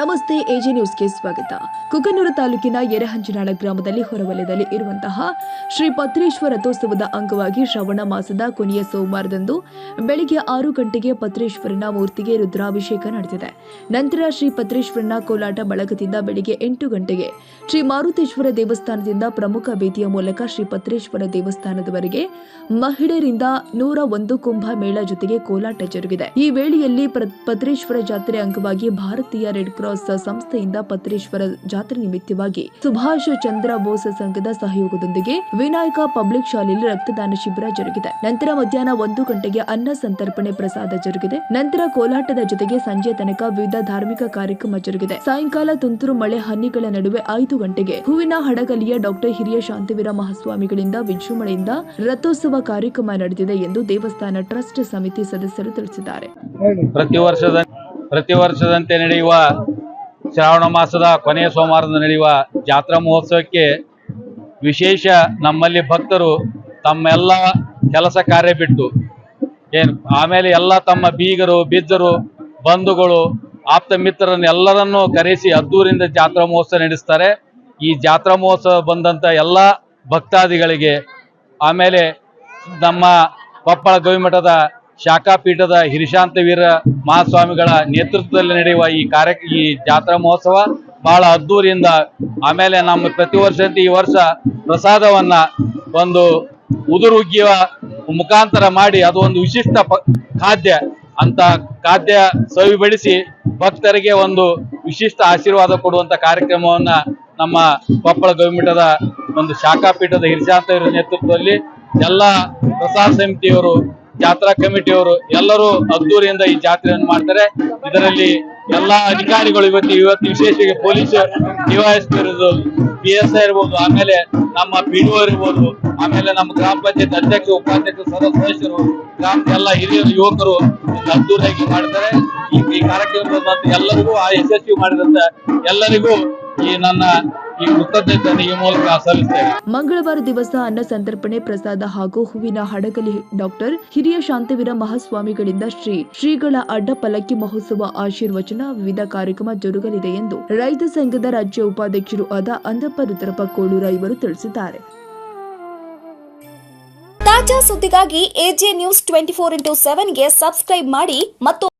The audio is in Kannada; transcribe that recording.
ನಮಸ್ತೆ ಎಜಿ ನ್ಯೂಸ್ಗೆ ಸ್ವಾಗತ. ಕುಕನೂರು ತಾಲೂಕಿನ ಯರಹಂಜನಾಳ ಗ್ರಾಮದಲ್ಲಿ ಹೊರವಲಯದಲ್ಲಿ ಇರುವಂತಹ ಶ್ರೀ ಪತ್ರೇಶ್ವರ ರಥೋತ್ಸವದ ಅಂಗವಾಗಿ ಶ್ರವಣ ಮಾಸದ ಕೊನೆಯ ಸೋಮವಾರದಂದು ಬೆಳಿಗ್ಗೆ ಆರು ಗಂಟೆಗೆ ಪತ್ರೇಶ್ವರನ ಮೂರ್ತಿಗೆ ರುದ್ರಾಭಿಷೇಕ ನಡೆದಿದೆ. ನಂತರ ಶ್ರೀ ಪತ್ರೇಶ್ವರನ ಕೋಲಾಟ ಬಳಗದಿಂದ ಬೆಳಿಗ್ಗೆ ಎಂಟು ಗಂಟೆಗೆ ಶ್ರೀ ಮಾರುತೇಶ್ವರ ದೇವಸ್ಥಾನದಿಂದ ಪ್ರಮುಖ ಬೀದಿಯ ಮೂಲಕ ಶ್ರೀ ಪತ್ರೇಶ್ವರ ದೇವಸ್ಥಾನದವರೆಗೆ ಮಹಿಳೆಯರಿಂದ ನೂರ ಒಂದು ಕುಂಭ ಮೇಳ ಜೊತೆಗೆ ಕೋಲಾಟ ಜರುಗಿದೆ. ಈ ವೇಳೆಯಲ್ಲಿ ಪತ್ರೇಶ್ವರ ಜಾತ್ರೆ ಅಂಗವಾಗಿ ಭಾರತೀಯ ರೆಡ್ ಕ್ರಾಸ್ ಸಂಸ್ಥೆಯಿಂದ ಪತ್ರೇಶ್ವರ ಜಾತ್ರೆ ನಿಮಿತ್ತವಾಗಿ ಸುಭಾಷ್ ಚಂದ್ರ ಬೋಸ್ ಸಂಘದ ಸಹಯೋಗದೊಂದಿಗೆ ವಿನಾಯಕ ಪಬ್ಲಿಕ್ ಶಾಲೆಯಲ್ಲಿ ರಕ್ತದಾನ ಶಿಬಿರ ಜರುಗಿದೆ. ನಂತರ ಮಧ್ಯಾಹ್ನ ಒಂದು ಗಂಟೆಗೆ ಅನ್ನ ಸಂತರ್ಪಣೆ ಪ್ರಸಾದ ಜರುಗಿದೆ. ನಂತರ ಕೋಲಾಟದ ಜೊತೆಗೆ ಸಂಜೆ ತನಕ ವಿವಿಧ ಧಾರ್ಮಿಕ ಕಾರ್ಯಕ್ರಮ ಜರುಗಿದೆ. ಸಾಯಂಕಾಲ ತುಂತುರು ಮಳೆ ಹನಿಗಳ ನಡುವೆ ಐದು ಗಂಟೆಗೆ ಹೂವಿನ ಹಡಗಲಿಯ ಡಾಕ್ಟರ್ ಹಿರಿಯ ಶಾಂತಿವೀರ ಮಹಾಸ್ವಾಮಿಗಳಿಂದ ವಿಜೃಂಭಣೆಯಿಂದ ರಥೋತ್ಸವ ಕಾರ್ಯಕ್ರಮ ನಡೆದಿದೆ ಎಂದು ದೇವಸ್ಥಾನ ಟ್ರಸ್ಟ್ ಸಮಿತಿ ಸದಸ್ಯರು ತಿಳಿಸಿದ್ದಾರೆ. ಪ್ರತಿ ವರ್ಷದ, ಪ್ರತಿ ವರ್ಷದಂತೆ ನಡೆಯುವ ಶ್ರಾವಣ ಮಾಸದ ಕೊನೆಯ ಸೋಮವಾರದ ನಡೆಯುವ ಜಾತ್ರಾ ಮಹೋತ್ಸವಕ್ಕೆ ವಿಶೇಷ ನಮ್ಮಲ್ಲಿ ಭಕ್ತರು ತಮ್ಮೆಲ್ಲ ಕೆಲಸ ಕಾರ್ಯ ಬಿಟ್ಟು, ಏನು, ಆಮೇಲೆ ಎಲ್ಲ ತಮ್ಮ ಬೀಗರು, ಬಿಜ್ಜರು, ಬಂಧುಗಳು, ಆಪ್ತ ಮಿತ್ರರನ್ನು ಎಲ್ಲರನ್ನೂ ಕರೆಸಿ ಅದ್ದೂರಿಂದ ಜಾತ್ರಾ ಮಹೋತ್ಸವ ನಡೆಸ್ತಾರೆ. ಈ ಜಾತ್ರಾ ಮಹೋತ್ಸವ ಬಂದಂಥ ಎಲ್ಲ ಭಕ್ತಾದಿಗಳಿಗೆ, ಆಮೇಲೆ ನಮ್ಮ ಕೊಪ್ಪಳ ಗವಿಮಠದ ಶಾಖಾ ಹಿರಿಶಾಂತವೀರ ಹಿರಿಶಾಂತ ವೀರ ಮಹಾಸ್ವಾಮಿಗಳ ನೇತೃತ್ವದಲ್ಲಿ ನಡೆಯುವ ಈ ಕಾರ್ಯ ಈ ಜಾತ್ರಾ ಮಹೋತ್ಸವ ಬಹಳ ಅದ್ದೂರಿಯಿಂದ ಆಮೇಲೆ ನಮ್ಮ ಪ್ರತಿ ವರ್ಷದಂತೆ ಈ ವರ್ಷ ಪ್ರಸಾದವನ್ನ ಒಂದು ಉದುರುಗ್ಗಿಯ ಮುಖಾಂತರ ಮಾಡಿ ಅದು ಒಂದು ವಿಶಿಷ್ಟ ಖಾದ್ಯ ಅಂತ ಖಾದ್ಯ ಸವಿಬಡಿಸಿ ಭಕ್ತರಿಗೆ ಒಂದು ವಿಶಿಷ್ಟ ಆಶೀರ್ವಾದ ಕೊಡುವಂತ ಕಾರ್ಯಕ್ರಮವನ್ನ ನಮ್ಮ ಕೊಪ್ಪಳ ಗವಿಮಠದ ಒಂದು ಶಾಖಾಪೀಠದ ಹಿರಿಶಾಂತ ನೇತೃತ್ವದಲ್ಲಿ ಎಲ್ಲ ಪ್ರಸಾದ ಸಮಿತಿಯವರು ಜಾತ್ರಾ ಕಮಿಟಿಯವರು ಎಲ್ಲರೂ ಅದ್ದೂರಿಯಿಂದ ಈ ಜಾತ್ರೆಯನ್ನು ಮಾಡ್ತಾರೆ. ಇದರಲ್ಲಿ ಎಲ್ಲಾ ಅಧಿಕಾರಿಗಳು ಇವತ್ತು ಇವತ್ತು ವಿಶೇಷವಾಗಿ ಪೊಲೀಸ್ ಇರ್ಬೋದು ಪಿ ಎಸ್ ಐ ಇರ್ಬೋದು, ಆಮೇಲೆ ನಮ್ಮ ಪಿ ಡಿ ಇರ್ಬೋದು, ಆಮೇಲೆ ನಮ್ಮ ಗ್ರಾಮ ಪಂಚಾಯತ್ ಅಧ್ಯಕ್ಷ ಉಪಾಧ್ಯಕ್ಷ ಸದಸ್ಯ ಸದಸ್ಯರು ಗ್ರಾಮದ ಎಲ್ಲ ಹಿರಿಯ ಯುವಕರು ಅದ್ದೂರಿಯಾಗಿ ಮಾಡ್ತಾರೆ. ಈ ಕಾರ್ಯಕ್ರಮದ ಎಲ್ಲರಿಗೂ ಆ ಯಶಸ್ವಿ ಮಾಡಿದಂತ ಎಲ್ಲರಿಗೂ ಈ ನನ್ನ ಈ ಕೃತಜ್ಞತೆ ಈ ಮೂಲಕ ಸಲ್ಲಿಸ್ತೇನೆ ಮಂಗಳವಾರ ದಿವಸ ಅನ್ನ ಸಂತರ್ಪಣೆ ಪ್ರಸಾದ ಹಾಗೂ ಹೂವಿನ ಹಡಗಲಿ ಡಾಕ್ಟರ್ ಹಿರಿಯ ಶಾಂತವೀರ ಮಹಾಸ್ವಾಮಿಗಳಿಂದ ಶ್ರೀ ಶ್ರೀಗಳ ಅಡ್ಡ ಪಲ್ಲಕ್ಕಿ ಮಹೋತ್ಸವ ಆಶೀರ್ವಚನ ವಿವಿಧ ಕಾರ್ಯಕ್ರಮ ಜರುಗಲಿದೆ ಎಂದು ರೈತ ಸಂಘದ ರಾಜ್ಯ ಉಪಾಧ್ಯಕ್ಷರು ಆದ ಅಂದಪ್ಪ ರುದ್ರಪ್ಪ ಕೋಳೂರ ಇವರು ತಿಳಿಸಿದ್ದಾರೆ. ತಾಜಾ ಸುದ್ದಿಗಾಗಿ AJ news twenty four into ಸೆವೆನ್ಗೆ subscribe ಮಾಡಿ ಮತ್ತು